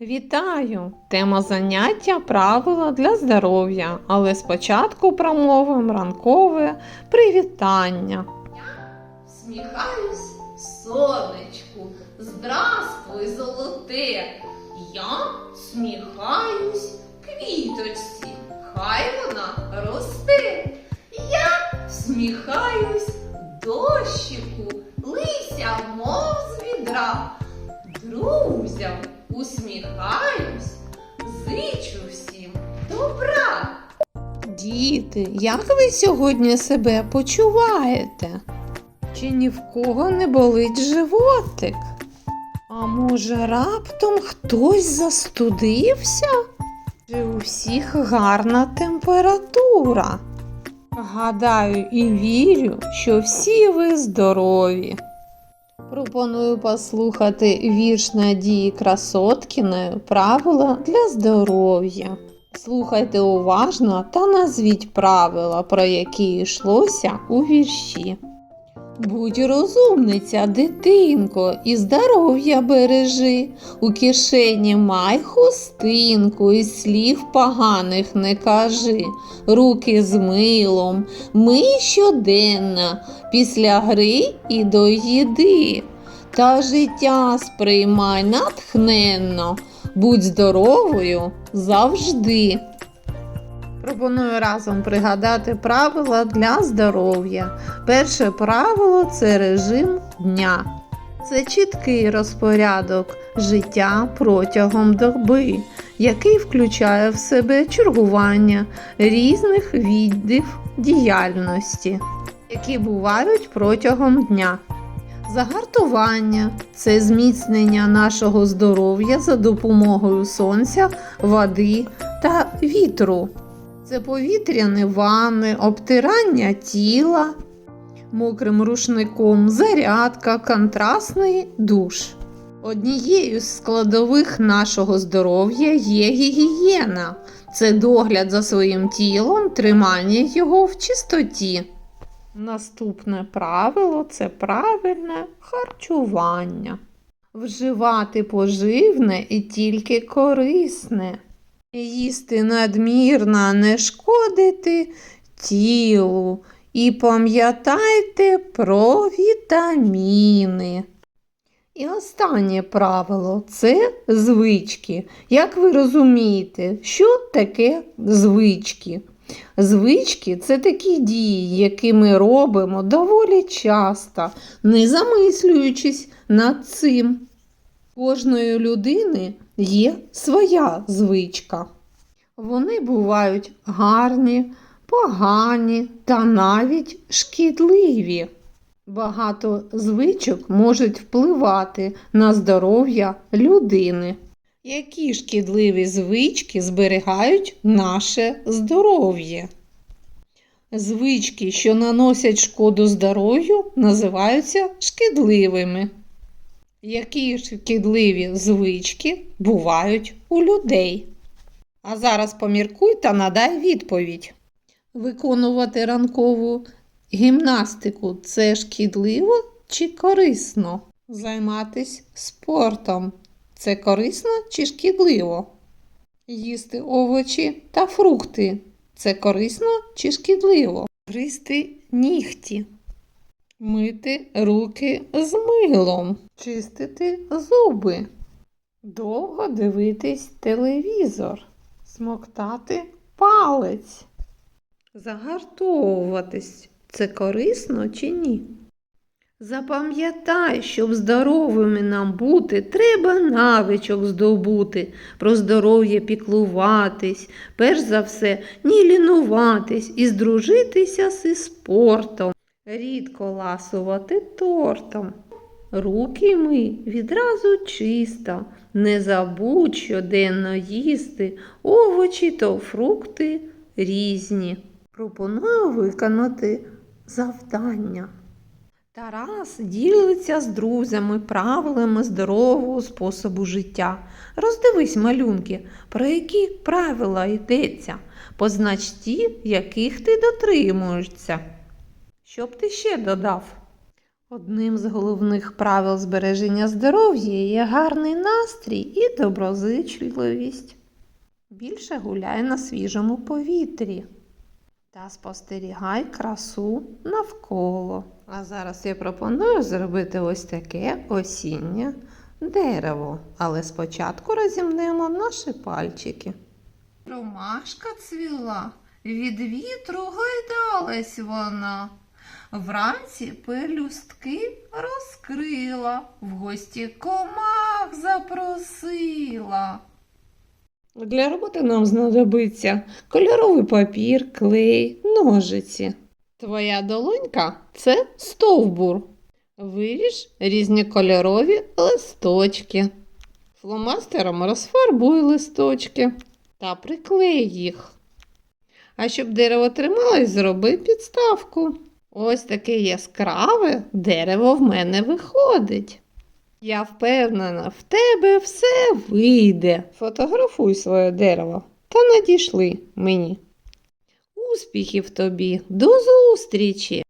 Вітаю! Тема заняття правила для здоров'я, але спочатку промовимо ранкове привітання. Сміхаюсь сонечку, здравствуй, золоте. Я сміхаюсь квіточці, хай вона росте. Я сміхаюсь дощику, лися, мов з відра. Друзям усміхаюсь, зичу всім добра. Діти, як ви сьогодні себе почуваєте? Чи ні в кого не болить животик? А може раптом хтось застудився? Чи у всіх гарна температура? Гадаю і вірю, що всі ви здорові. Пропоную послухати вірш Надії Красоткіної Правила для здоров'я. Слухайте уважно та назвіть правила, про які йшлося у вірші. Будь розумниця, дитинко, і здоров'я бережи. У кишені май хустинку, і слів поганих не кажи. Руки з милом, мий щоденно, після гри і до їди. Та життя сприймай натхненно, будь здоровою завжди. Пропоную разом пригадати правила для здоров'я. Перше правило це режим дня. Це чіткий розпорядок життя протягом доби, який включає в себе чергування різних видів діяльності, які бувають протягом дня. Загартування це зміцнення нашого здоров'я за допомогою сонця, води та вітру. Це повітряні ванни, обтирання тіла мокрим рушником, зарядка, контрастний душ. Однією з складових нашого здоров'я є гігієна. Це догляд за своїм тілом, тримання його в чистоті. Наступне правило це правильне харчування. Вживати поживне і тільки корисне. Їсти надмірно не шкодити тілу. І пам'ятайте про вітаміни. І останнє правило це звички. Як ви розумієте, що таке звички? Звички це такі дії, які ми робимо доволі часто, не замислюючись над цим. Кожної людини є своя звичка. Вони бувають гарні, погані та навіть шкідливі. Багато звичок можуть впливати на здоров'я людини. Які шкідливі звички зберігають наше здоров'я? Звички, що наносять шкоду здоров'ю, називаються шкідливими. Які шкідливі звички бувають у людей? А зараз поміркуй та надай відповідь. Виконувати ранкову гімнастику це шкідливо чи корисно? Займатися спортом це корисно чи шкідливо? Їсти овочі та фрукти. Це корисно чи шкідливо? Гризти нігті, мити руки з милом, чистити зуби, довго дивитись телевізор, смоктати палець, загартовуватись. Це корисно чи ні? Запам'ятай, щоб здоровими нам бути, треба навичок здобути, про здоров'я піклуватись, перш за все, ні лінуватись і здружитися зі спортом, рідко ласувати тортом. Руки ми відразу чисто, не забудь щоденно їсти овочі та фрукти різні. Пропоную виконати завдання. Тарас ділиться з друзями правилами здорового способу життя. Роздивись малюнки, про які правила йдеться, познач ті, яких ти дотримуєшся. Що б ти ще додав? Одним з головних правил збереження здоров'я є гарний настрій і доброзичливість. Більше гуляй на свіжому повітрі та спостерігай красу навколо. А зараз я пропоную зробити ось таке осіннє дерево, але спочатку розімнемо наші пальчики. Ромашка цвіла, від вітру гойдалась вона. Вранці пелюстки розкрила, в гості комах запросила. Для роботи нам знадобиться кольоровий папір, клей, ножиці. Твоя долонька це стовбур. Виріж різнокольорові листочки. Фломастером розфарбуй листочки та приклей їх. А щоб дерево трималось, зроби підставку. Ось таке яскраве дерево в мене виходить. Я впевнена, в тебе все вийде. Фотографуй своє дерево та надійшли мені. Успіхів тобі, до зустрічі!